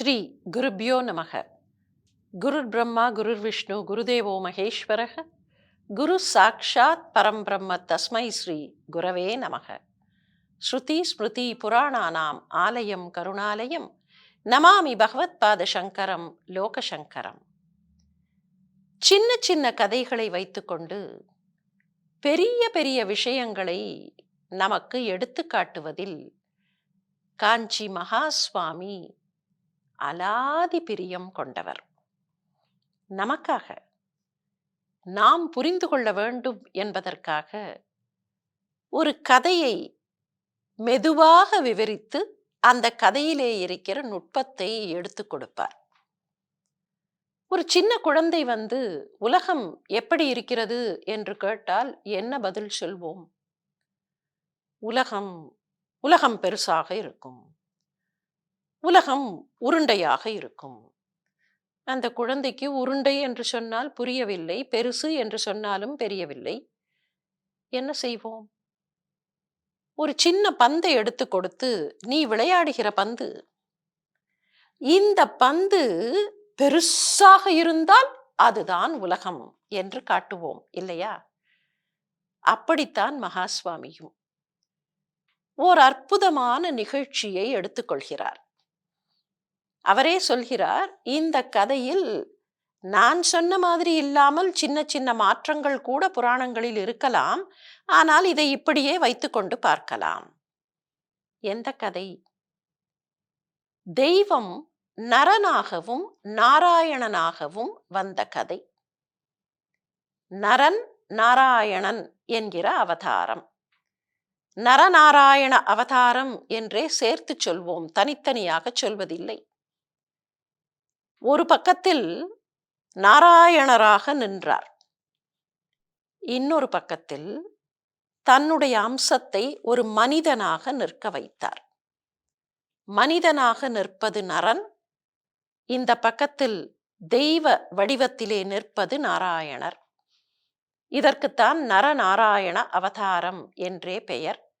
ஸ்ரீ குருப்யோ நமக. குருர் பிரம்மா குருர் விஷ்ணு குருதேவோ மகேஸ்வரக. குரு சாக்ஷாத் பரம் பிரம்ம தஸ்மை ஸ்ரீ குரவே நமக. ஸ்ருதி ஸ்மிருதி புராணானாம் ஆலயம் கருணாலயம். நமாமி பகவத் பாத சங்கரம் லோகசங்கரம். சின்ன சின்ன கதைகளை வைத்துக்கொண்டு பெரிய பெரிய விஷயங்களை நமக்கு எடுத்துக்காட்டுவதில் காஞ்சி மகாஸ்வாமி அலாதி பிரியம் கொண்டவர். நமக்காக நாம் புரிந்து கொள்ள வேண்டும் என்பதற்காக ஒரு கதையை மெதுவாக விவரித்து அந்த கதையிலே இருக்கிற நுட்பத்தை எடுத்து கொடுப்பார். ஒரு சின்ன குழந்தை வந்து உலகம் எப்படி இருக்கிறது? என்று கேட்டால் என்ன பதில் சொல்வோம்? உலகம் உலகம் பெருசாக இருக்கும். உலகம் உருண்டையாக இருக்கும். அந்த குழந்தைக்கு உருண்டை என்று சொன்னால் புரியவில்லை பெருசு என்று சொன்னாலும் தெரியவில்லை. என்ன செய்வோம்? ஒரு சின்ன பந்தை எடுத்து கொடுத்து நீ விளையாடுகிற பந்து இந்த பந்து பெருசாக இருந்தால் அதுதான் உலகம் என்று காட்டுவோம் இல்லையா? அப்படித்தான் மகாஸ்வாமியும். ஓர் அற்புதமான நிகழ்ச்சியை எடுத்துக்கொள்கிறார் அவரே சொல்கிறார் இந்த கதையில் நான் சொன்ன மாதிரி இல்லாமல் சின்ன சின்ன மாற்றங்கள் கூட புராணங்களில் இருக்கலாம். ஆனால் இதை இப்படியே வைத்துக்கொண்டு பார்க்கலாம். எந்த கதை? தெய்வம் நரனாகவும் நாராயணனாகவும் வந்த கதை. நரன் நாராயணன் என்கிற அவதாரம். நரநாராயண அவதாரம் என்றே சேர்த்து சொல்வோம் தனித்தனியாக சொல்வதில்லை. ஒரு பக்கத்தில் நாராயணராக நின்றார். இன்னொரு பக்கத்தில் தன்னுடைய அம்சத்தை ஒரு மனிதனாக நிற்க வைத்தார். மனிதனாக நிற்பது நரன் இந்த பக்கத்தில் தெய்வ வடிவத்திலே நிற்பது நாராயணர். இதற்குத்தான் நரநாராயண அவதாரம் என்றே பெயர்.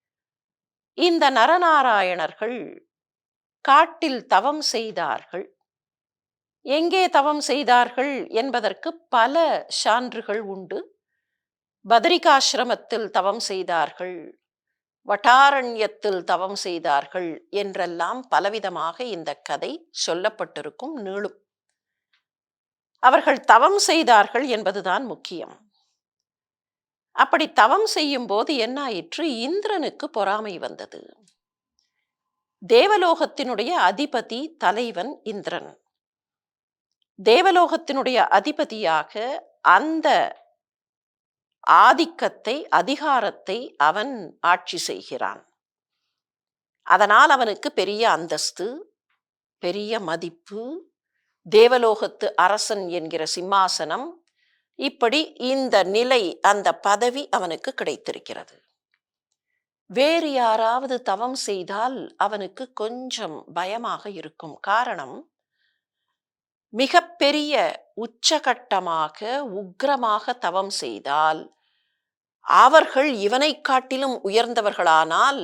இந்த நரநாராயணர்கள் காட்டில் தவம் செய்தார்கள். எங்கே தவம் செய்தார்கள் என்பதற்கு பல சான்றுகள் உண்டு. பத்ரிகாசிரமத்தில் தவம் செய்தார்கள் வட்டாரண்யத்தில் தவம் செய்தார்கள் என்றெல்லாம் பலவிதமாக இந்த கதை சொல்லப்பட்டிருக்கும் நீளும். அவர்கள் தவம் செய்தார்கள் என்பதுதான் முக்கியம். அப்படி தவம் செய்யும் போது என்னாயிற்று? இந்திரனுக்கு பொறாமை வந்தது. தேவலோகத்தினுடைய அதிபதி தலைவன் இந்திரன். தேவலோகத்தினுடைய அதிபதியாக அந்த ஆதிக்கத்தை அதிகாரத்தை அவன் ஆட்சி செய்கிறான். அதனால் அவனுக்கு பெரிய அந்தஸ்து பெரிய மதிப்பு தேவலோகத்து அரசன் என்கிற சிம்மாசனம் இப்படி இந்த நிலை அந்த பதவி அவனுக்கு கிடைத்திருக்கிறது. வேறு யாராவது தவம் செய்தால் அவனுக்கு கொஞ்சம் பயமாக இருக்கும். காரணம் மிகப்பெரிய உச்சகட்டமாக உக்ரமாக தவம் செய்தால் அவர்கள் இவனை காட்டிலும் உயர்ந்தவர்களானால்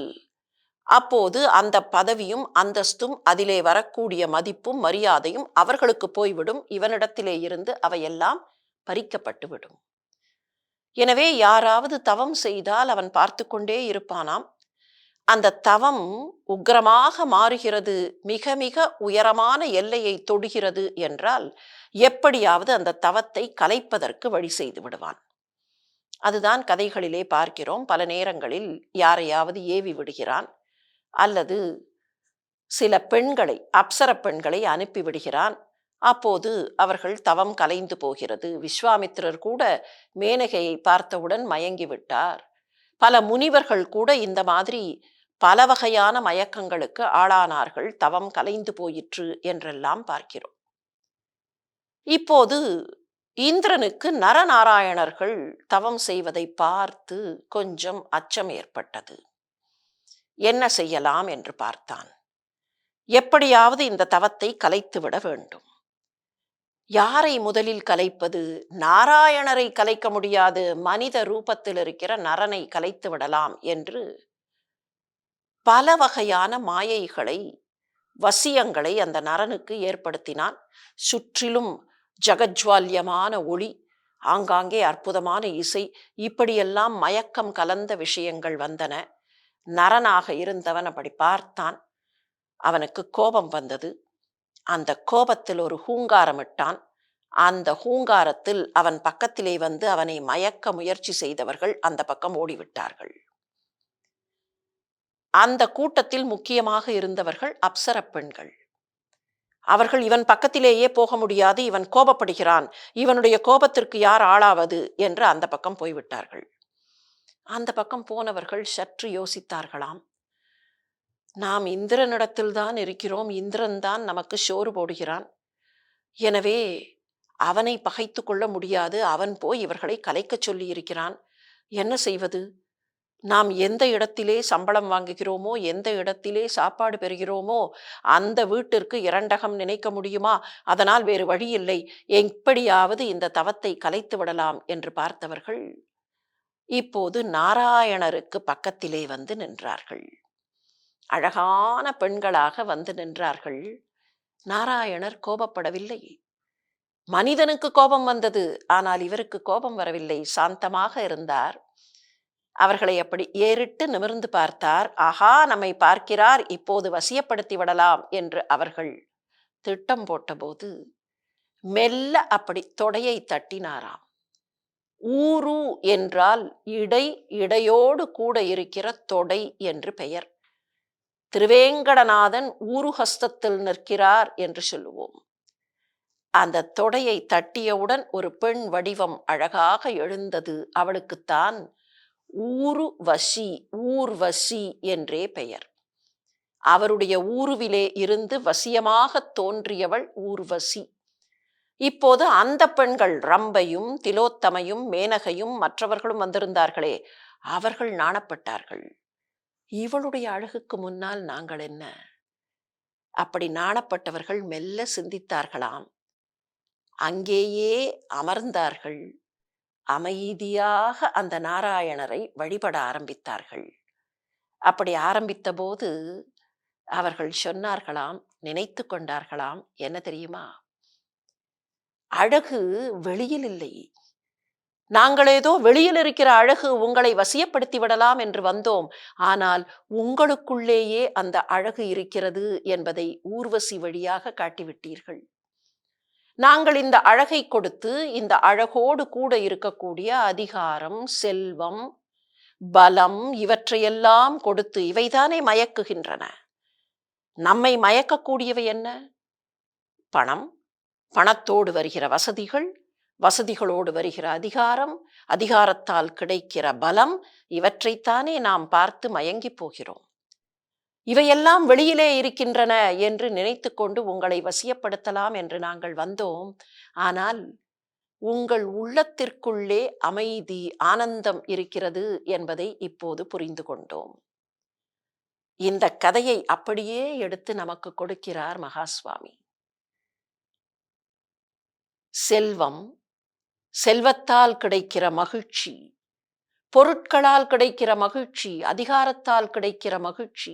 அப்போது அந்த பதவியும் அந்தஸ்தும் அதிலே வரக்கூடிய மதிப்பும் மரியாதையும் அவர்களுக்கு போய்விடும். இவனிடத்திலே இருந்து அவையெல்லாம் பறிக்கப்பட்டுவிடும். எனவே யாராவது தவம் செய்தால் அவன் பார்த்து கொண்டே இருப்பானாம். அந்த தவம் உக்ரமாக மாறுகிறது. மிக மிக உயரமான எல்லையை தொடுகிறது என்றால் எப்படியாவது அந்த தவத்தை கலைப்பதற்கு வழி செய்து விடுவான். அதுதான் கதைகளிலே பார்க்கிறோம். பல நேரங்களில் யாரையாவது ஏவி விடுகிறான் அல்லது சில பெண்களை அப்சர பெண்களை அனுப்பி விடுகிறான். அப்போது அவர்கள் தவம் கலைந்து போகிறது. விஸ்வாமித்திரர் கூட மேனகையை பார்த்தவுடன் மயங்கி விட்டார். பல முனிவர்கள் கூட இந்த மாதிரி பல வகையான மயக்கங்களுக்கு ஆளானார்கள். தவம் கலைந்து போயிற்று என்றெல்லாம் பார்க்கிறோம். இப்போது இந்திரனுக்கு நரநாராயணர்கள் தவம் செய்வதை பார்த்து கொஞ்சம் அச்சம் ஏற்பட்டது. என்ன செய்யலாம் என்று பார்த்தான். எப்படியாவது இந்த தவத்தை கலைத்து விட வேண்டும். யாரை முதலில் கலைப்பது? நாராயணரை கலைக்க முடியாது. மனித ரூபத்தில் இருக்கிற நரனை கலைத்து விடலாம் என்று பல வகையான மாயைகளை வசியங்களை அந்த நரனுக்கு ஏற்படுத்தினான். சுற்றிலும் ஜகஜ்வால்யமான ஒளி ஆங்காங்கே அற்புதமான இசை இப்படியெல்லாம் மயக்கம் கலந்த விஷயங்கள் வந்தன. நரனாக இருந்தவன் அப்படி பார்த்தான். அவனுக்கு கோபம் வந்தது. அந்த கோபத்தில் ஒரு ஹூங்காரமிட்டான் அந்த ஹூங்காரத்தில் அவன் பக்கத்திலே வந்து அவனை மயக்க முயற்சி செய்தவர்கள் அந்த பக்கம் ஓடிவிட்டார்கள். அந்த கூட்டத்தில் முக்கியமாக இருந்தவர்கள் அப்சர பெண்கள். அவர்கள் இவன் பக்கத்திலேயே போக முடியாது இவன் கோபப்படுகிறான் இவனுடைய கோபத்திற்கு யார் ஆளாவது என்று அந்த பக்கம் போய்விட்டார்கள். அந்த பக்கம் போனவர்கள் சற்று யோசித்தார்களாம். நாம் இந்திரனிடத்தில்தான் இருக்கிறோம் இந்திரன் தான் நமக்கு சோறு போடுகிறான். எனவே அவனை பகைத்து கொள்ள முடியாது அவன் போய் இவர்களை கலைக்கச் சொல்லி இருக்கிறான் என்ன செய்வது? நாம் எந்த இடத்திலே சம்பளம் வாங்குகிறோமோ எந்த இடத்திலே சாப்பாடு பெறுகிறோமோ அந்த வீட்டிற்கு இரண்டகம் நினைக்க முடியுமா? அதனால் வேறு வழி இல்லை. எப்படியாவது இந்த தவத்தை கலைத்து விடலாம் என்று பார்த்தவர்கள் இப்போது நாராயணருக்கு பக்கத்திலே வந்து நின்றார்கள். அழகான பெண்களாக வந்து நின்றார்கள். நாராயணர் கோபப்படவில்லை. மனிதனுக்கு கோபம் வந்தது. ஆனால் இவருக்கு கோபம் வரவில்லை. சாந்தமாக இருந்தார். அவர்களை அப்படி ஏறிட்டு நிமிர்ந்து பார்த்தார். ஆஹா நம்மை பார்க்கிறார் இப்போது வசியப்படுத்தி விடலாம் என்று அவர்கள் திட்டம் போட்டபோது மெல்ல அப்படி தொடையை தட்டினாராம். ஊரு என்றால் இடை இடையோடு கூட இருக்கிற தொடை என்று பெயர். திருவேங்கடநாதன் ஊருஹஸ்தத்தில் நிற்கிறார் என்று சொல்லுவோம். அந்த தொடையை தட்டியவுடன் ஒரு பெண் வடிவம் அழகாக எழுந்தது. அவளுக்குத்தான் ஊருவசி ஊர்வசி என்றே பெயர். அவருடைய ஊருவிலே இருந்து வசியமாக தோன்றியவள் ஊர்வசி இப்போது அந்த பெண்கள் ரம்பையும் திலோத்தமையும் மேனகையும் மற்றவர்களும் வந்திருந்தார்களே அவர்கள் நாணப்பட்டார்கள். இவளுடைய அழகுக்கு முன்னால் நாங்கள் என்ன? அப்படி நாணப்பட்டவர்கள் மெல்ல சிந்தித்தார்களாம். அங்கேயே அமர்ந்தார்கள். அமைதியாக அந்த நாராயணரை வழிபட ஆரம்பித்தார்கள். அப்படி ஆரம்பித்த போது அவர்கள் சொன்னார்களாம் நினைத்து கொண்டார்களாம் என்ன தெரியுமா? அழகு வெளியில் இல்லை. நாங்கள் ஏதோ வெளியில் இருக்கிற அழகு உங்களை வசியப்படுத்தி விடலாம் என்று வந்தோம். ஆனால் உங்களுக்குள்ளேயே அந்த அழகு இருக்கிறது என்பதை ஊர்வசி வழியாக காட்டிவிட்டீர்கள். நாங்கள் இந்த அழகை கொடுத்து இந்த அழகோடு கூட இருக்கக்கூடிய அதிகாரம் செல்வம் பலம் இவற்றையெல்லாம் கொடுத்து இவைதானே மயக்குகின்றன. நம்மை மயக்கக்கூடியவை என்ன? பணம் பணத்தோடு வருகிற வசதிகள் வசதிகளோடு வருகிற அதிகாரம் அதிகாரத்தால் கிடைக்கிற பலம் இவற்றைத்தானே நாம் பார்த்து மயங்கி போகிறோம். இவையெல்லாம் வெளியிலே இருக்கின்றன என்று நினைத்து கொண்டு உங்களை வசியப்படுத்தலாம் என்று நாங்கள் வந்தோம். ஆனால் உங்கள் உள்ளத்திற்குள்ளே அமைதி ஆனந்தம் இருக்கிறது என்பதை இப்போது புரிந்து கொண்டோம். இந்த கதையை அப்படியே எடுத்து நமக்கு கொடுக்கிறார் மகாஸ்வாமி. செல்வம் செல்வத்தால் கிடைக்கிற மகிழ்ச்சி பொருட்களால் கிடைக்கிற மகிழ்ச்சி அதிகாரத்தால் கிடைக்கிற மகிழ்ச்சி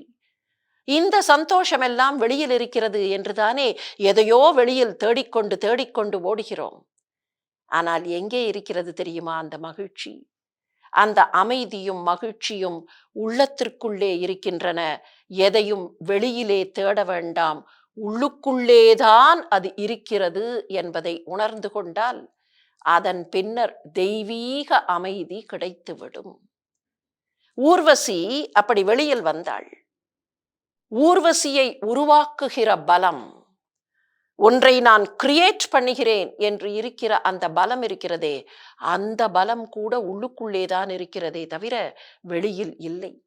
இந்த சந்தோஷமெல்லாம் வெளியில் இருக்கிறது என்றுதானே எதையோ வெளியில் தேடிக்கொண்டு தேடிக்கொண்டு ஓடுகிறோம். ஆனால் எங்கே இருக்கிறது தெரியுமா அந்த மகிழ்ச்சி? அந்த அமைதியும் மகிழ்ச்சியும் உள்ளத்திற்குள்ளே இருக்கின்றன. எதையும் வெளியிலே தேட வேண்டாம். உள்ளுக்குள்ளேதான் அது இருக்கிறது என்பதை உணர்ந்து கொண்டால் அதன் பின்னர் தெய்வீக அமைதி கிடைத்துவிடும். ஊர்வசி அப்படி வெளியில் வந்தாள். ஊர்வசியை உருவாக்குகிற பலம். ஒன்றை நான் கிரியேட் பண்ணுகிறேன் என்று இருக்கிற அந்த பலம் இருக்கிறதே அந்த பலம் கூட உள்ளுக்குள்ளே தான் இருக்கிறதே தவிர வெளியில் இல்லை.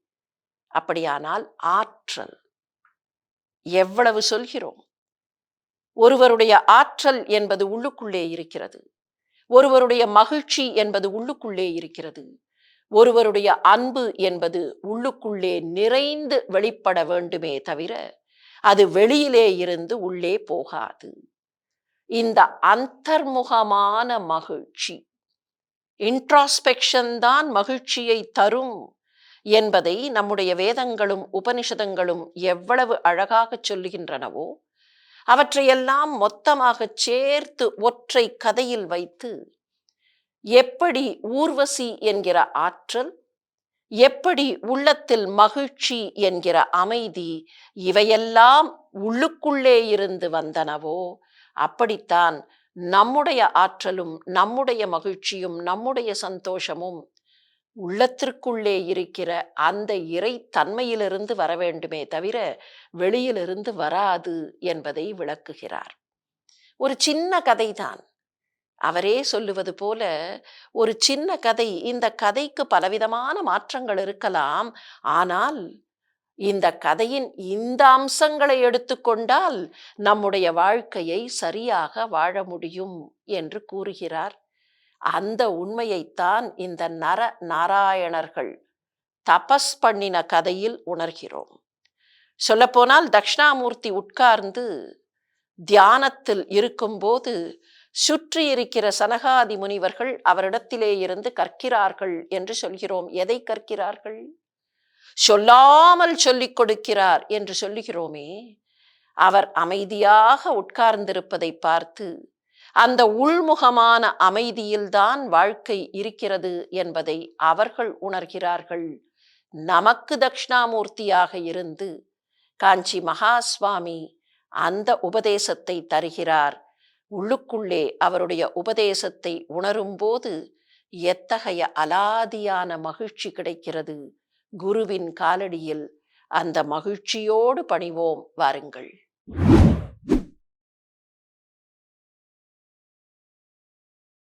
அப்படியானால் ஆற்றல். எவ்வளவு சொல்கிறோம்? ஒருவருடைய ஆற்றல் என்பது உள்ளுக்குள்ளே இருக்கிறது. ஒருவருடைய மகிழ்ச்சி என்பது உள்ளுக்குள்ளே இருக்கிறது. ஒருவருடைய அன்பு என்பது உள்ளுக்குள்ளே நிறைந்து வெளிப்பட வேண்டுமே தவிர அது வெளியிலே இருந்து உள்ளே போகாது. இந்த அந்தர்முகமான மகிழ்ச்சி இன்ட்ராஸ்பெக்ஷன் தான் மகிழ்ச்சியை தரும் என்பதை நம்முடைய வேதங்களும் உபனிஷதங்களும் எவ்வளவு அழகாகச் சொல்லுகின்றனவோ அவற்றையெல்லாம் மொத்தமாகச் சேர்த்து ஒற்றை கதையில் வைத்து எப்படி ஊர்வசி என்கிற ஆற்றல் எப்படி உள்ளத்தில் மகிழ்ச்சி என்கிற அமைதி இவையெல்லாம் உள்ளுக்குள்ளே இருந்து வந்தனவோ அப்படித்தான் நம்முடைய ஆற்றலும் நம்முடைய மகிழ்ச்சியும் நம்முடைய சந்தோஷமும் உள்ளத்திற்குள்ளே இருக்கிற அந்த இறை தன்மையிலிருந்து வர வேண்டுமே தவிர வெளியிலிருந்து வராது என்பதை விளக்குகிறார். ஒரு சின்ன கதைதான். அவரே சொல்லுவது போல ஒரு சின்ன கதை இந்த கதைக்கு பலவிதமான மாற்றங்கள் இருக்கலாம். ஆனால் இந்த கதையின் இந்த அம்சங்களை எடுத்துக்கொண்டால் நம்முடைய வாழ்க்கையை சரியாக வாழ முடியும் என்று கூறுகிறார். அந்த உண்மையைத்தான் இந்த நர நாராயணர்கள் தபஸ் பண்ணின கதையில் உணர்கிறோம். சொல்லப்போனால் தக்ஷணாமூர்த்தி உட்கார்ந்து தியானத்தில் இருக்கும்போது சுற்றி இருக்கிற சனகாதி முனிவர்கள் அவரிடத்திலே இருந்து கற்கிறார்கள் என்று சொல்கிறோம். எதை கற்கிறார்கள்? சொல்லாமல் சொல்லிக் கொடுக்கிறார் என்று சொல்லுகிறோமே. அவர் அமைதியாக உட்கார்ந்திருப்பதை பார்த்து அந்த உள்முகமான அமைதியில்தான் வாழ்க்கை இருக்கிறது என்பதை அவர்கள் உணர்கிறார்கள். நமக்கு தக்ஷணாமூர்த்தியாக இருந்து காஞ்சி மகா சுவாமி அந்த உபதேசத்தை தருகிறார். உள்ளுக்குள்ளே அவருடைய உபதேசத்தை உணரும்போது எத்தகைய அலாதியான மகிழ்ச்சி கிடைக்கிறது? குருவின் காலடியில் அந்த மகிழ்ச்சியோடு பணிவோம் வாருங்கள்.